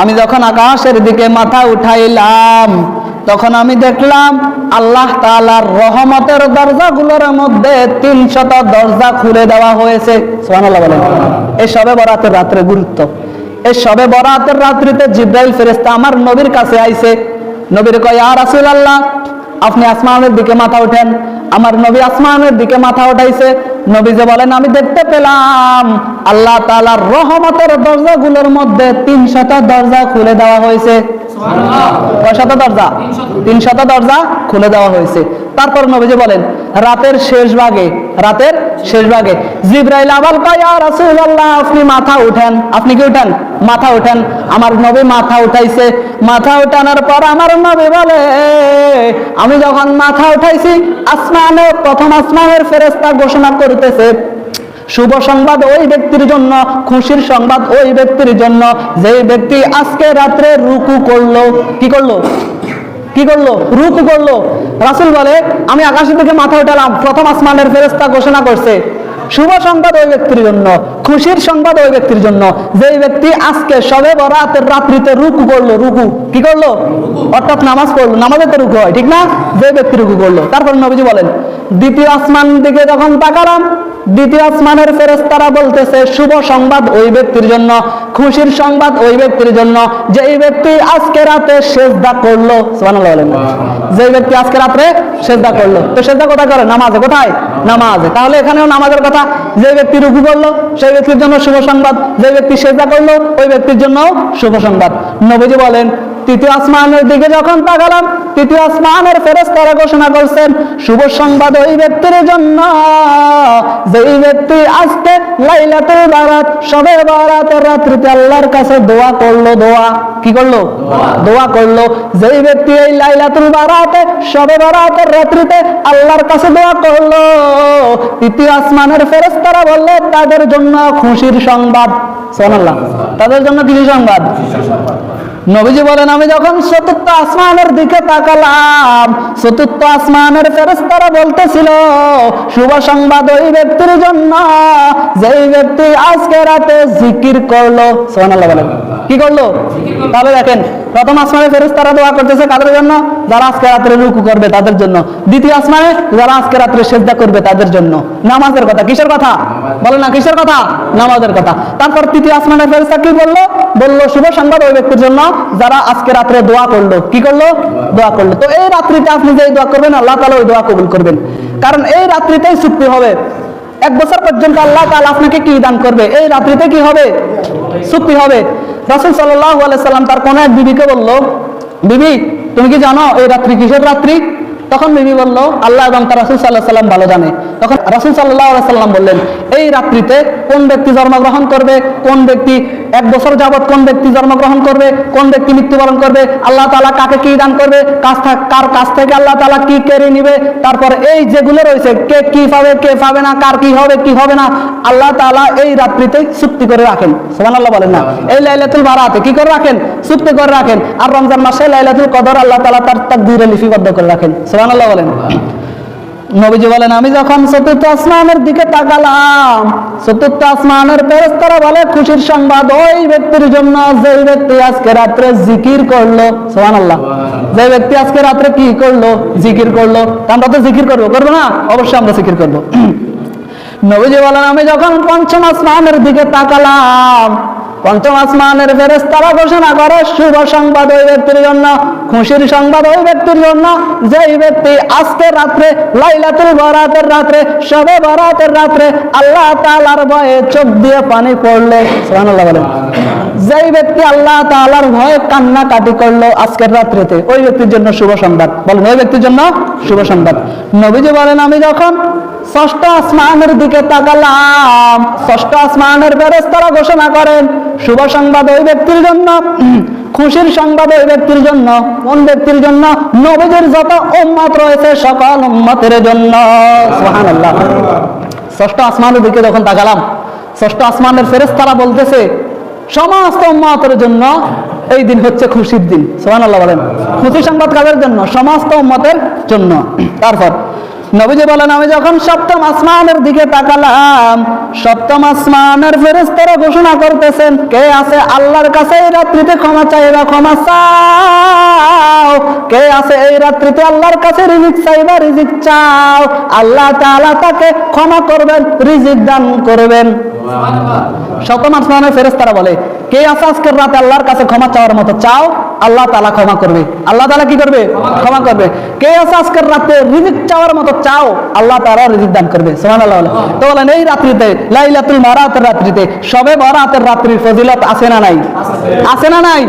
আমি যখন আকাশের দিকে মাথা উঠাইলাম, তখন আমি দেখলাম আল্লাহ তাআলার রহমতের দরজাগুলোর মধ্যে তিনশত দরজা খুলে দেওয়া হয়েছে। এই সবে বরাতের রাত্রে গুরুত্ব। এই সবে বরাতের রাত্রিতে জিব্রাইল ফেরেস্তা আমার নবীর কাছে আইছে। নবীর কয়, ইয়া রাসূলুল্লাহ, আপনি আসমানের দিকে মাথা উঠেন। আমার নবী আসমানের দিকে মাথা উঠাইছে। নবী যে বলেন আমি দেখতে পেলাম আল্লাহ তাআলার রহমতের দরজাগুলোর মধ্যে তিনশত দরজা খুলে দেওয়া হয়েছে। কয়শত দরজা? তিনশত। দরজা খুলে দেওয়া হয়েছে। তারপর নবীজি বলেন রাতের শেষ ভাগে রাতের শেষ ভাগে। জিব্রাইল আবাল কয় রাসূলুল্লাহ আপনি মাথা উঠেন। আপনি কি উঠেন? মাথা উঠেন। আমার নবী মাথা উঠাইছে। মাথা উঠানোর পর আমার নবী বলে আমি যখন মাথা উঠাইছি আসমানে প্রথম আসমানের ফেরেশতা ঘোষণা করতেছে। শুভ সংবাদ ওই ব্যক্তির জন্য, খুশির সংবাদ ওই ব্যক্তির জন্য। যেই ব্যক্তি আজকে রাত্রে রুকু করল, কি করল? কি করল? রুকু করল। রাসুল বলে, আমি আকাশের দিকে মাথা উঠালাম, প্রথম আসমানের ফেরস্তা ঘোষণা করছে। শুভ সংবাদ ওই ব্যক্তির জন্য খুশির সংবাদ ওই ব্যক্তির জন্য। যেই ব্যক্তি আজকে সবে বরাতের রাত্রিতে রুকু করল রুকু কি করল? অর্থাৎ নামাজ পড়ল নামাজে তো রুকু হয় ঠিক না? যে ব্যক্তি রুকু করল তারপর নবীজি বলেন দ্বিতীয় আসমান দিকে যখন তাকালাম দ্বিতীয় আসমানের ফেরেস্তারা বলতেছে শুভ সংবাদ ওই ব্যক্তির জন্য খুশির সংবাদ ওই ব্যক্তির জন্য। যে এই ব্যক্তি আজকে রাতে সেজদা করল যে ব্যক্তি আজকে রাতে সেজদা করল তো সেজদা কোথায় করে? নামাজে কোথায়? নামাজে। তাহলে এখানেও নামাজের কথা যে ব্যক্তি রুকু করল, সেই ব্যক্তির জন্য শুভ সংবাদ। যে ব্যক্তি সেবা করল, ওই ব্যক্তির জন্য শুভ সংবাদ। নবীজি বলেন তৃতীয় আসমানের দিকে যখন তাকালাম, তৃতীয় আসমানের ফেরেস্তারা ঘোষণা করছেন, শুভ সংবাদ ওই ব্যক্তির জন্য। যেই ব্যক্তি আজকে লাইলাতুল বারাত, সবে বারাতের রাত্রিতে আল্লাহর কাছে দোয়া করল, দোয়া কি করল? দোয়া করল। যেই ব্যক্তি এই লাইলাতুল বারাতে, সবে বারাতের রাত্রিতে আল্লাহর কাছে দোয়া করল, তৃতীয় আসমানের ফেরেস্তারা বললে, তাদের জন্য খুশির সংবাদ। সোনাল্লাহ তাদের জন্য কিছু সংবাদ নবীজি বলেন আমি যখন চতুর্থ আসমানের দিকে তাকালাম চতুর্থ আসমানের ফেরেস্তারা বলতেছিল শুভ সংবাদ ওই ব্যক্তির জন্য যেই ব্যক্তি আজকে রাতে জিকির করল। সোহানাল্লাহ বলেন। কি করল? তাহলে দেখেন প্রথম আসমানে ফেরেস্তারা দোয়া করতেছে কাদের জন্য? যারা আজকে রাত্রে রুকু করবে তাদের জন্য। দ্বিতীয় আসমানে যারা আজকে রাত্রে সেজদা করবে তাদের জন্য। নামাজের কথা কিসের কথা? বলে না কিসের কথা? নামাজের কথা। তারপর তৃতীয় আসমানের ফেরেস্তা কি বলল? বলল শুভ সংবাদ ওই ব্যক্তির জন্য, যারা আজকে রাত্রে দোয়া করল। কি করল? দোয়া করল। তো এই রাত্রিতে আপনি যে দোয়া করবেন, আল্লাহ তালা ওই দোয়া কবুল করবেন। কারণ এই রাত্রিতেই চুক্তি হবে। এক বছর পর্যন্ত আল্লাহ তাআলা আপনাকে কি দান করবে? এই রাত্রিতে কি হবে? চুক্তি হবে। রাসূল আলাইহি সাল্লাম তার কোন এক বিবিকে বলল, বিবি, তুমি কি জানো এই রাত্রি কিসের রাত্রি? তখন বিবি বলল, আল্লাহ এবং তার রাসূল আলাইহি সাল্লাম ভালো জানে। তখন রাসূল আলাইহি সাল্লাম বললেন, এই রাত্রিতে কোন ব্যক্তি জন্মগ্রহণ করবে? কোন ব্যক্তি এক বছর যাবত কোন ব্যক্তি জন্মগ্রহণ করবে? কোন ব্যক্তি মৃত্যুবরণ করবে? আল্লাহ তাআলা কাকে কি দান করবে? কার কাছ থেকে আল্লাহ তাআলা কি কেড়ে নিবে? তারপর এই যেগুলো রয়েছে, কে কি পাবে, কে পাবে না, কার কি হবে কি হবে না, আল্লাহ তাআলা এই রাত্রিতে চুক্তি করে রাখেন। সুবহানাল্লাহ বলেন না। এই লাইলাতুল বারাতে কি করে রাখেন? চুক্তি করে রাখেন। আর রমজান মাসে লাইলাতুল কদর আল্লাহ তাআলা তার তাকদীরে লিপিবদ্ধ করে রাখেন। সুবহানাল্লাহ বলেন। নবীজি বলেন আমি যখন চতুর্থ আসমানের দিকে তাকালাম চতুর্থ আসমানের ফেরেশতারা বলে খুশির সংবাদ ওই ব্যক্তির জন্য যে ব্যক্তি আজকে রাত্রে জিকির করল সুবহানাল্লাহ যে ব্যক্তি আজকে রাত্রে কি করল? জিকির করল। আমরা তো জিকির করব করব না? অবশ্যই আমরা জিকির করব। নবীজি বলেন আমি যখন পঞ্চম আসমানের দিকে তাকালাম পঞ্চম আসমানের ফেরেস তারা ঘোষণা করে, শুভ সংবাদ ওই ব্যক্তির জন্য, খুশির সংবাদ ওই ব্যক্তির জন্য। যেই ব্যক্তি আজকে রাত্রে, লাইলাতুল বরাতের রাত্রে, সবে বরাতের রাত্রে, আল্লাহ তালার ভয়ে চোখ দিয়ে পানি পড়লে, সুবহানাল্লাহ বলেন। যেই ব্যক্তি আল্লাহ তাআলার ভয়ে কান্নাকাটি করল আজকের রাত্রিতে, ওই ব্যক্তির জন্য শুভ সংবাদ। বলেন, ওই ব্যক্তির জন্য শুভ সংবাদ। নবীজি বলেন, আমি যখন ষষ্ঠ আসমানের দিকে তাকালাম, ষষ্ঠ আসমানের ফেরেশতারা ঘোষণা করেন, শুভ সংবাদ ওই ব্যক্তির জন্য, খুশির সংবাদ ওই ব্যক্তির জন্য কোন ব্যক্তির জন্য নবীদের যত উম্মত রয়েছে সকল উম্মতের জন্য। ষষ্ঠ আসমানের দিকে যখন তাকালাম, ষষ্ঠ আসমানের ফেরেস্তারা বলতেছে সমস্ত উম্মতের জন্য এই দিন হচ্ছে খুশির দিন। সুবহানাল্লাহ বলেন। খুশি সংবাদ কাদের জন্য? সমস্ত উম্মতের জন্য। তারপর নবীজি বলেন, আমি যখন সপ্তম আসমানের দিকে তাকালাম, সপ্তম আসমানের ফেরেশতারা ঘোষণা করতেছেন, কে আছে আল্লাহর কাছে এই রাত্রিতে ক্ষমা চাইবা, ক্ষমা চাও? কে আছে এই রাত্রিতে আল্লাহর কাছে রিজিক চাইবা, রিজিক চাও? আল্লাহ তাকে ক্ষমা করবেন, রিজিক দান করবেন। সপ্তম আসমানের ফেরেশতারা বলে, কে আছে আজকের রাতে আল্লাহর কাছে ক্ষমা চাওয়ার মতো? চাও, আল্লাহ তালা ক্ষমা করবে। আল্লাহ তালা কি করবে? ক্ষমা করবে। কে আছে আজকের রাতে রিজিক চাওয়ার মতো? চাও, আল্লাহ তালা রিজিক দান করবে। আল্লাহ বলে। তো বলেন, এই রাত্রিতে, লাইলাতুল মারাতের রাত্রিতে, সবে বরাতের রাত্রির ফজিলত আছে না নাই? আছে না নাই?